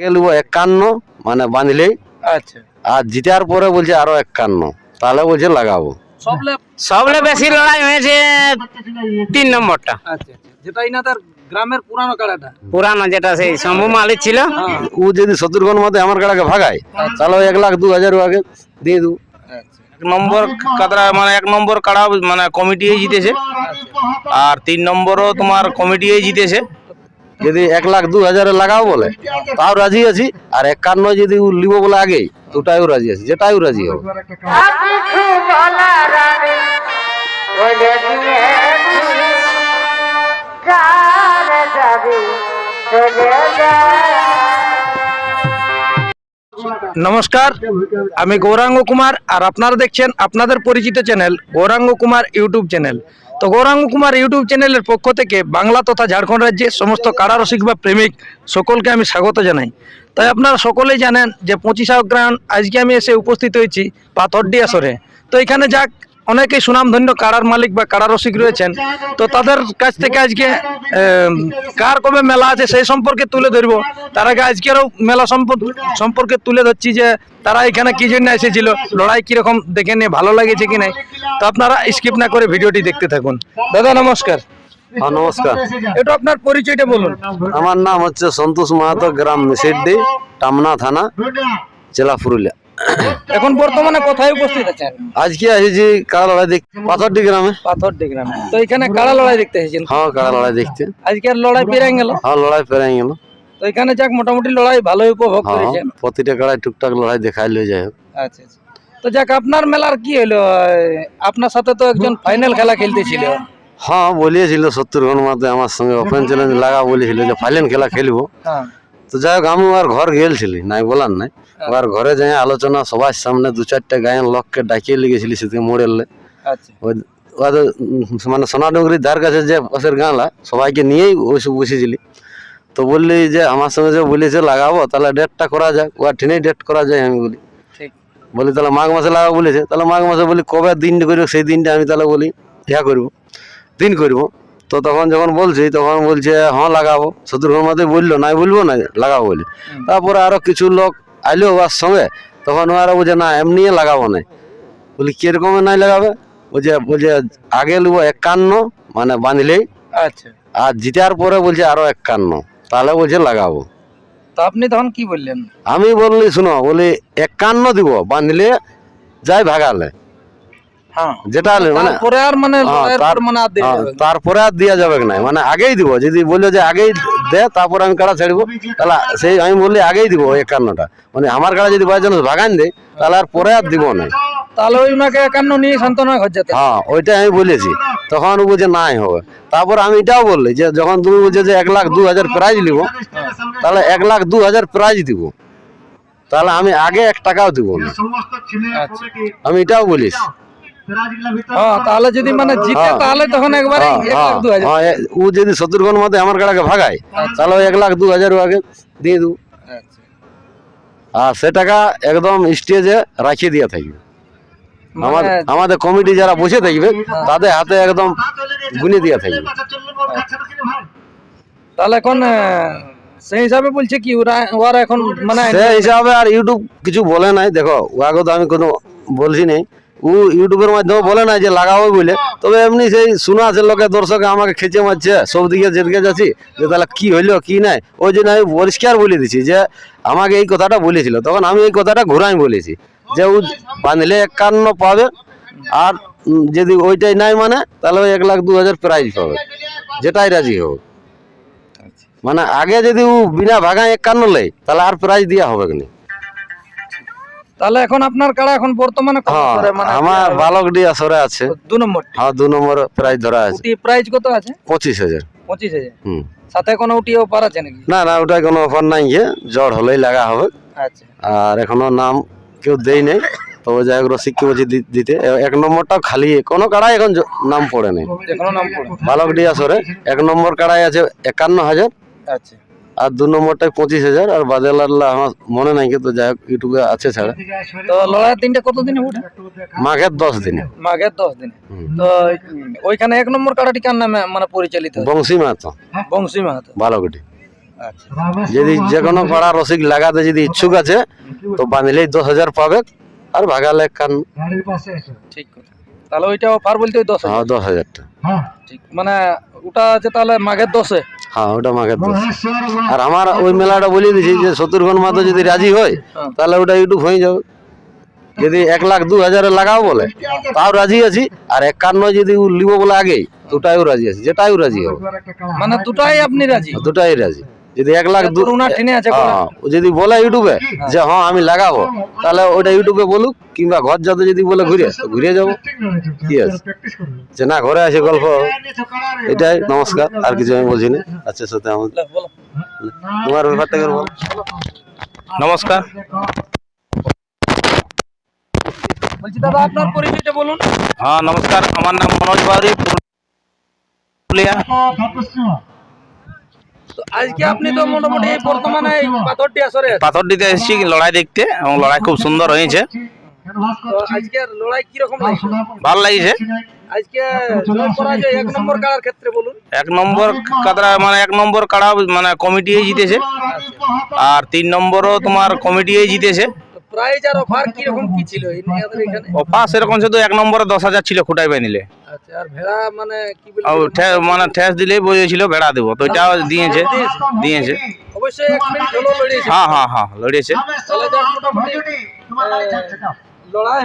গেলব একান্ন মানে বাঁধলেই আচ্ছা। আর জিতার পরে বলছে আরও একান্ন তাহলে বলছে লাগাবো। সবলে সবলে বেশি লড়াই হয়েছে তিন নম্বরটা। আচ্ছা আচ্ছা। যেটা গ্রামের পুরানো কাড়াটা। পুরানো যেটা সেই শম্ভু মালিক ছিল। ও যদি শত্রুঘ্ন মধ্যে আমার কাড়াকে ভাগায় তাহলে এক লাখ দু হাজার আগে দিয়ে দেবো। আচ্ছা। এক নম্বর কাতরা মানে এক নম্বর কাড়া মানে কমিটিই জিতেছে। আর তিন নম্বরও তোমার কমিটিই জিতেছে। যদি এক লাখ দু হাজারে লাগাও বলে তাও রাজি আছি। আর একান্ন যদি ও লিব বলে আগেই দুটাইও রাজি আছি যেটাইও রাজি হবে। নমস্কার আমি গৌরাঙ্গ কুমার আর আপনারা দেখছেন আপনাদের পরিচিত channel Gouranga Kumar YouTube channel. তো গৌরাঙ্গ কুমার ইউটিউব চ্যানেলের পক্ষ থেকে বাংলা তথা ঝাড়খণ্ড রাজ্যে সমস্ত কারারসিক বা প্রেমিক সকলকে আমি স্বাগত জানাই। তাই আপনারা সকলেই জানেন যে পঁচিশ গ্রাম আজকে আমি এসে উপস্থিত হয়েছি পাথরডি আসরে তো এখানে যাক অনেকেই সুনামধন্য কারার মালিক বা কারারসিক রয়েছেন। তো তাদের কাছ থেকে আজকে কার কবে মেলা আছে সেই সম্পর্কে তুলে ধরবো। তার আগে আজকেরও মেলা সম্পর্ক- সম্পর্কে তুলে ধরছি যে তারা এখানে কি জন্য এসেছিল লড়াই কীরকম দেখে নিয়ে ভালো লাগেছে কি নাই। তো আপনারা স্কিপ না করে ভিডিওটি দেখতে থাকুন। দাদা নমস্কার। হ্যাঁ নমস্কার। এটা আপনার পরিচয়টা বলুন। আমার নাম হচ্ছে সন্তোষ মাহাতো গ্রাম মিসিড্ডি টামনা থানা জেলা পুরুলিয়া। এখন বর্তমানে কোথায় উপস্থিত আছেন? আজকে এসেছি কাড়া লড়াই দেখ পাথরডি গ্রামে। পাথরডি গ্রামে। তো এখানে কাড়া লড়াই দেখতে এসেছেন? হ্যাঁ কাড়া লড়াই দেখতে। আজকে আর লড়াই পেরাই গেল। হ্যাঁ লড়াই পেরাই গেল। তো এখানে যাক মোটামুটি লড়াই ভালোই উপভোগ হ্যাঁ করেছেন। প্রতিটা কাড়াই টুকটাক লড়াই দেখাই লয়ে যায়। আচ্ছা আচ্ছা। তো যাক আপনার মেলার কি হলো? আপনার সাথে তো একজন ফাইনাল খেলা খেলতেছিল। হ্যাঁ বলিয়েছিল সত্তর ঘন মাঝে আমার সঙ্গে ওপেন চ্যালেঞ্জ লাগা বলেছিল যে ফাইনাল খেলা খেলব। হ্যাঁ। তো যাই হোক আমি আর ঘর গেলছিলি নাই বলার নাই। আর ঘরে যাই আলোচনা সবার সামনে দু চারটা গায়ের লোককে ডাকিয়ে লেগেছিলি সেদিকে মোড়েলে আচ্ছা। ওই ওদের মানে সোনাডুঙ্গরির ধার কাছে যে পাশের গাঁলা সবাইকে নিয়েই বসেছিলি। তো বললি যে আমার সঙ্গে যে বলেছে লাগাবো তাহলে ডেটটা করা যাক ওর ঠিনেই ডেট করা যায় আমি বলি। বলি তাহলে মাঘ মাসে লাগাবো বলেছে। তাহলে মাঘ মাসে বলি কবে দিন করব সেই দিনটা আমি তাহলে বলি ইয়া করব দিন করব। তো তখন যখন বলছি তখন বলছে হ্যাঁ লাগাবো। শত্রুঘ্ন মাতে বলল নাই বলব না লাগাবো বলি। তারপরে আরও কিছু লোক আইলো ওর সঙ্গে তখন ওরা বলছে না এমনি লাগাবো না বলি কীরকম নাই লাগাবে? বলছে বলছে আগে লিব একান্ন মানে বাঁধলেই। আচ্ছা। আর জিতার পরে বলছে আরও একান্ন। তাহলে বলছে লাগাবো। তো আপনি তখন কি বললেন? আমি বললি শুনো বলি একান্ন দিব বাঁধলে যাই ভাগালে। হ্যাঁ। যেটা মানে তারপরে আর মানে হ্যাঁ, মানে হ্যাঁ, তারপরে আর দেওয়া যাবে না। মানে আগেই দিব। যদি বলল যে আগেই দে তারপরে আমি কাড়া ছেড়বো। তাহলে সেই আমি বললি আগেই দিব একান্নটা। মানে আমার কাড়া যদি বাই চান্স ভাগান দেয় তাহলে আর পরে আর দিব না। তাহলে ওই মাকে একান্ন নিয়ে সান্ত্বনা ঘর যেতে। হ্যাঁ ওইটাই আমি বলেছি। তখন ও বলছে নাই হবে। তারপর আমি এটাও বললি যে যখন তুমি বলছো যে এক লাখ দু হাজার প্রাইজ নিব তাহলে এক লাখ দু হাজার প্রাইজ দিব। তাহলে আমি আগে এক টাকাও দিব না। আচ্ছা। আমি এটাও বলিস। তাহলে যদি মানে জিতে হ্যাঁ। তাহলে তখন একবারে হ্যাঁ, হ্যাঁ, ও যদি শত্রুঘ্ন মধ্যে আমার কাড়াকে ভাগায় তাহলে এক লাখ দু হাজার আগে দিয়ে দেবো আচ্ছা। আর সে টাকা একদম স্টেজে রাখিয়ে দিয়ে থাকবে। আমাদের মানে আমাদের কমিটি যারা বসে থাকবে তাদের হাতে একদম গুনে দিয়ে থাকবে। তাহলে এখন সেই হিসাবে বলছে কি ওরা ওরা এখন মানে সে হিসাবে আর ইউটিউব কিছু বলে নাই। দেখো ওয়াকে তো আমি কোনো বলছি নাই। ও ইউটিউবের মাধ্যমে বলে না যে লাগাবো বলে। তবে এমনি সেই শোনা আছে লোকে দর্শকে আমাকে খেচে মারছে সব দিকে যেদিকে যাচ্ছি যে তাহলে কি হইল কি নাই? ওই জন্য আমি পরিষ্কার বলে দিছি যে আমাকে এই কথাটা বলেছিল। তখন আমি এই কথাটা ঘুরাই বলেছি যে ও বাঁধলে একান্ন পাবে আর যদি ওইটাই নাই মানে তাহলে ওই এক লাখ দু হাজার প্রাইজ পাবে। যেটাই রাজি হোক। মানে আগে যদি ও বিনা ভাগায় একান্ন লেয় তাহলে আর প্রাইজ দেওয়া হবে না। তাহলে এখন আপনার কাড়া এখন বর্তমানে কত হ্যাঁ করে? মানে আমার বালক ডি আসরে আছে। দু নম্বর হ্যাঁ দু নম্বর প্রাইজ ধরা আছে। উটি প্রাইস কত আছে? পঁচিশ হাজার। পঁচিশ হাজার। হুম। সাথে কোনো উটি অফার আছে নাকি? না না ওটা কোনো অফার নাই গিয়ে জ্বর হলেই লাগা হবে। আচ্ছা। আর এখনও নাম কেউ দেই নাই। তবে যাই হোক রসিককে বলছি দিতে। এক নম্বরটাও খালি। কোনো কাড়াই এখন নাম পড়ে নেই। বালক ডি আসরে এক নম্বর কাড়াই আছে একান্ন হাজার। আচ্ছা। আর দু নম্বরটাই পঁচিশ হাজার আর বাদেলাল্লা আমার মনে নাই কিন্তু যাই হোক ইউটিউবে আছে ছাড়া। তো লড়াই তিনটা কত দিনে উঠে? মাঘের দশ দিনে। মাঘের দশ দিনে। তো ওইখানে এক নম্বর কাড়াটি কার নামে মানে পরিচালিত? বংশী মাহাতো। বংশী মাহাতো। বালকডি আচ্ছা। যদি যে কোনো পাড়া রসিক লাগাতে যদি ইচ্ছুক আছে তো বাঁধলেই দশ হাজার পাবে আর ভাগালে কান। ঠিক কথা। তাহলে ওইটা অফার বলতে ওই দশ হ্যাঁ দশ হাজারটা। ঠিক। মানে ওটা আছে তাহলে মাঘের দশে? হ্যাঁ ওটা মাঘের দশ আর আমার ওই মেলাটা বলে দিয়েছি যে শত্রুঘ্ন মাতো যদি রাজি হয়। তাহলে ওটা ইউটিউব হয়ে যাবে। যদি এক লাখ দু হাজারে লাগাও বলে তাও রাজি আছি। আর একান্ন যদি ও লিব বলে আগেই দুটাইও রাজি আছি যেটাইও রাজি হবে। মানে দুটাই আপনি রাজি? দুটাই রাজি। যদি এক লাখ দু আছে হ্যাঁ, ও যদি বলে ইউটিউবে যে হ্যাঁ আমি লাগাবো তাহলে ওটা ইউটিউবে বলুক কিংবা ঘর যাতে যদি বলে ঘুরে ঘুরে যাব। কি আছে যে না ঘরে আছে গল্প এটাই নমস্কার আর কিছু আমি বলছি না। আচ্ছা সাথে আমার তোমার ব্যাপারটা বল। নমস্কার। বলছি দাদা আপনার পরিচয়টা বলুন। হ্যাঁ নমস্কার। আমার নাম মনোজ বাউরি পুরুলিয়া। আজকে আপনি তো মোটামুটি এই বর্তমানে এই পাথরটি আসরে পাথরটিতে এসেছি লড়াই দেখতে এবং লড়াই খুব সুন্দর হয়েছে। আজকের লড়াই লাগছে? ভালো লাগছে। আজকে এক নম্বর কাড়ার ক্ষেত্রে বলুন। এক নম্বর কাতরা মানে এক নম্বর কাড়া মানে কমিটি জিতেছে। আর তিন নম্বরও তোমার কমিটি জিতেছে। প্রাইজ আর অফার কীরকম কি ছিল? আপনাদের এখানে? অফার সেরকম শুধু এক নম্বরে দশ হাজার ছিল খুঁটাই বাই নিলে। আচ্ছা আর ভেড়া মানে কি বলি? মানে ঠেস দিলেই ভেড়া দেবো। তো এটাও দিয়েছে দিয়েছে। অবশ্যই এক মিনিট হলো লড়িয়েছে। হ্যাঁ হ্যাঁ হ্যাঁ লড়িয়েছে।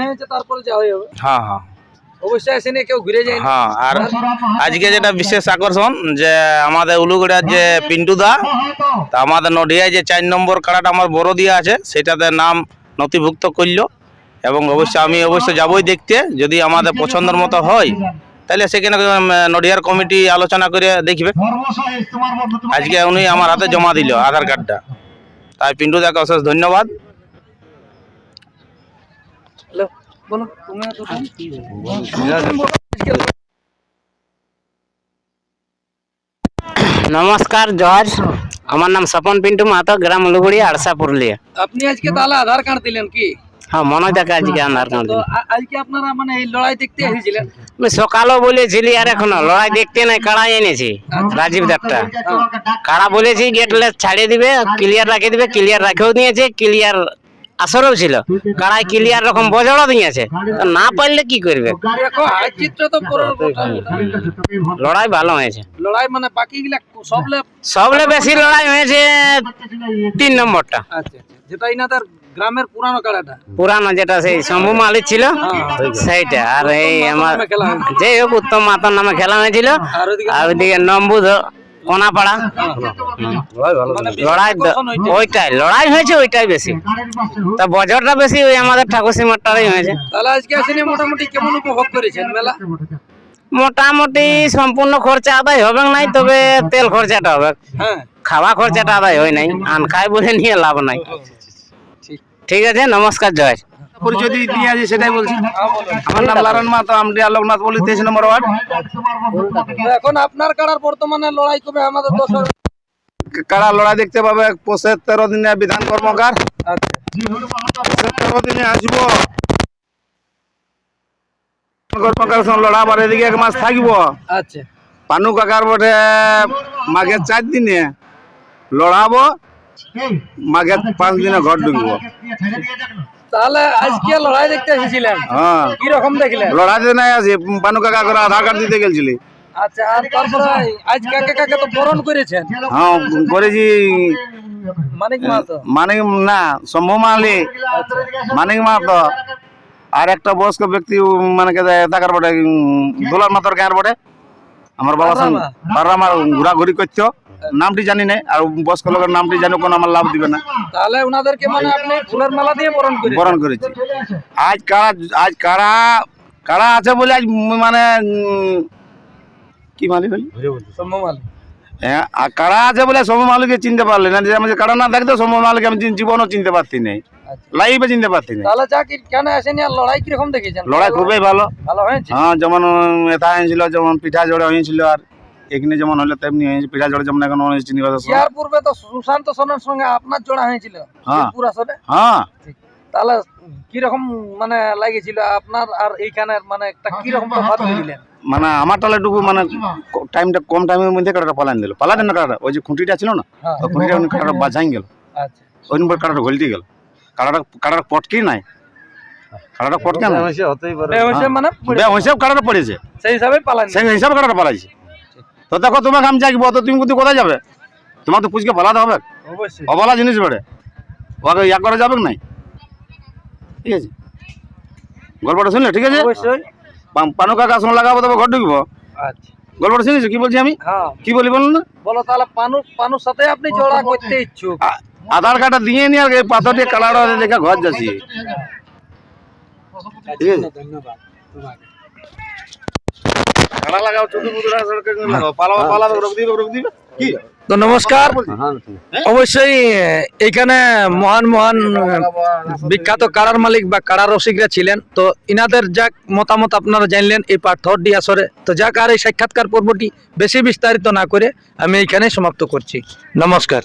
হয়েছে তারপরে হবে হ্যাঁ হ্যাঁ অবশ্যই এসে কেউ ঘুরে যায় হ্যাঁ আর আজকে যেটা বিশেষ আকর্ষণ যে আমাদের উলুগড়ার যে পিন্টু দা তা আমাদের নডিয়ায় যে চার নম্বর কাড়াটা আমার বড় দিয়া আছে সেটাতে নাম নথিভুক্ত করল এবং অবশ্যই আমি অবশ্যই যাবই দেখতে যদি আমাদের পছন্দের মতো হয় তাহলে সেখানে উম, নডিয়ার কমিটি আলোচনা করে দেখবে। আজকে উনি আমার হাতে জমা দিল আধার কার্ডটা। তাই পিন্টু দাকে অশেষ ধন্যবাদ। বলো নমস্কার জজ। আমার নাম স্বপন পিন্টু মাতো গ্রাম লুগুড়ি আড়সা পুরুলিয়া। আপনি আজকে তাহলে আধার কার্ড দিলেন কি? হ্যাঁ মনে থাকে আজকে আধার কার্ড তো আজকে আপনারা মানে এই লড়াই দেখতে এসেছিলেন? আমি সকালও বলেছিলি আর এখনও লড়াই দেখতে নাই কাড়া এনেছি রাজীব দারটা কাড়া বলেছি গেটলে ছাড়িয়ে দিবে ক্লিয়ার রাখে দিবে ক্লিয়ার রাখেও নিয়েছে ক্লিয়ার আসরেও ছিল। কাড়ায় ক্লিয়ার রকম বজড়ও দিয়েছে তো না পারলে কি করবে? কথা। লড়াই ভালো হয়েছে। লড়াই মানে বাকি গুলা সবলে সবলে বেশি লড়াই হয়েছে তিন নম্বরটা। আচ্ছা আচ্ছা যেটা ইনাদের গ্রামের পুরানো কাড়াটা পুরানো যেটা সেই শম্ভু মালিক ছিল সেইটা। আর এই আমার যে হোক উত্তম মাতার নামে খেলা হয়েছিল। আর ওইদিকে আর ওইদিকে নম্বু ধ- কোনাপাড়া লড়াই ওইটাই। লড়াই হয়েছে ওইটাই বেশি। তা বজরটা বেশি ওই আমাদের ঠাকুর সিমারটারই হয়েছে। তাহলে আজকে আসেনি মোটামুটি কেমন উপভোগ করেছেন মেলা? মোটামুটি সম্পূর্ণ খরচা আদায় হবে নাই তবে তেল খরচাটা হবে। হ্যাঁ। খাওয়া খরচাটা আদায় হয় নাই আন খাই বলে নিয়ে লাভ নাই। ঠিক ঠিক আছে নমস্কার জয়। পরিচয় দিয়ে আছে সেটাই বলছি। আমার নাম লালন মাতো আমি আলোকনাথ বলি তেইশ নম্বর ওয়ার্ড। এখন আপনার কাড়ার বর্তমানে লড়াই কবে? আমাদের দর্শক কাড়া লড়াই দেখতে পাবে? পোষের তেরো দিনে বিধান কর্মকার। আচ্ছা পোষের তেরো দিনে আসব। কর্মকার লড়াবার এদিকে এক মাস থাকব। আচ্ছা। পানু কাকার বটে মাঘের চার দিনে লড়াবো। মাঘের পাঁচ দিনে ঘর ঢুকবো। তাহলে আজকে লড়াই দেখতে এসেছিলেন। হ্যাঁ। কি রকম দেখলেন? লড়াইতে নাই আছি পানু কাকা করে আধার কার্ড দিতে গেছিলি আচ্ছা আর তারপরে আজ কাকে কাকে তো বরণ করেছেন। হ্যাঁ করেছি। মানিক মাহাতো মানিক না শম্ভু মালি মানিক মাহাতো আর একটা বয়স্ক ব্যক্তি মানে কে তাকার বটে দোলার মাতর গায়ের বটে। আমার বাবা সঙ্গে বারবার আমার ঘোরাঘুরি করতো। নামটি জানি না আর বয়স্ক লোকের নামটি জানি কোনো আমার লাভ দিবে না। তাহলে ওনাদেরকে মানে আপনি ফুলের মালা দিয়ে বরণ করেন বরণ করেছি। আজ কারা আজ কারা কারা আছে বলে আজ মানে কি মালি বলি মালিক। হ্যাঁ আর কারা আছে বলে সময় মালিককে চিনতে পারলে না যে আমি কারা না থাকতো সময় মালিক আমি জীবনও চিনতে পারতি আচ্ছা। লাইভে চিনতে পারতি না তাহলে যা কি কেন আসেনি আর লড়াই কীরকম দেখেছেন? লড়াই খুবই ভালো। ভালো হয়েছে? হ্যাঁ যেমন এটা হয়েছিল যেমন পিঠা জোড়া হয়েছিল আর এখানে যেমন হলো তেমনি হয়েছে পিঠা জোড়ে যেমন এখন হয়েছে ইয়ার পূর্বে তো সুশান্ত সোনার সঙ্গে আপনার জোড়া হয়েছিল। হ্যাঁ। পুরা সবে হ্যাঁ। তাহলে কীরকম মানে লাগেছিল আপনার আর এইখানের মানে একটা কীরকম তফাৎ বুঝলেন মানে আমার তাহলে একটু মানে টাইমটা কম টাইমের মধ্যে কাটাটা পালান দিল। পালা দেন না কাটাটা। ওই যে খুঁটিটা ছিল না হ্যাঁ। ওই খুঁটিটা কাটাটা বাজাই গেল। আচ্ছা। ওই নম্বর কাটাটা ঘলতে গেল। কাটাটা কাটাটা পটকি নাই? কাটাটা পটকে না হতেই পারে। মানে হিসাব কাটাটা পড়েছে। সেই হিসাবে পালান সেই হিসাবে কাটাটা পালাইছে। তো দেখো তোমাকে আমি চাইব তো তুমি কিন্তু কোথায় যাবে? তোমাকে তো পুচকে পালাতে হবে। অবশ্যই। অবলা জিনিস বেড়ে। ওকে ইয়া করা যাবে নাই? ঠিক আছে। গল্পটা শুনলে ঠিক আছে? পানু কাকা সঙ্গে লাগাবো তবে ঘর ঢুকবো? আচ্ছা। গল্পটা শুনেছো? কি বলছি আমি? হ্যাঁ। কি বলি বলুন না? বলো তাহলে পানু পানুর সাথে আপনি জোড়া করতে ইচ্ছুক। আধার কার্ডটা দিয়ে নিয়ে আর এই পাথর দিয়ে কালার দেখে ঘর যাচ্ছি। ঠিক আছে। কালা লাগাও চুদি বুদি লাগাও পালা পালা রোগ দিবে রোগ দিবে কি তো নমস্কার। হ্যাঁ অবশ্যই এইখানে মহান মহান বিখ্যাত কারার মালিক বা কারার রসিকরা ছিলেন। তো ইনাদের যাক মতামত আপনারা জানলেন এই পাথরডি আসরে। তো যাক আর এই সাক্ষাৎকার পর্বটি বেশি বিস্তারিত না করে আমি এইখানে সমাপ্ত করছি। নমস্কার।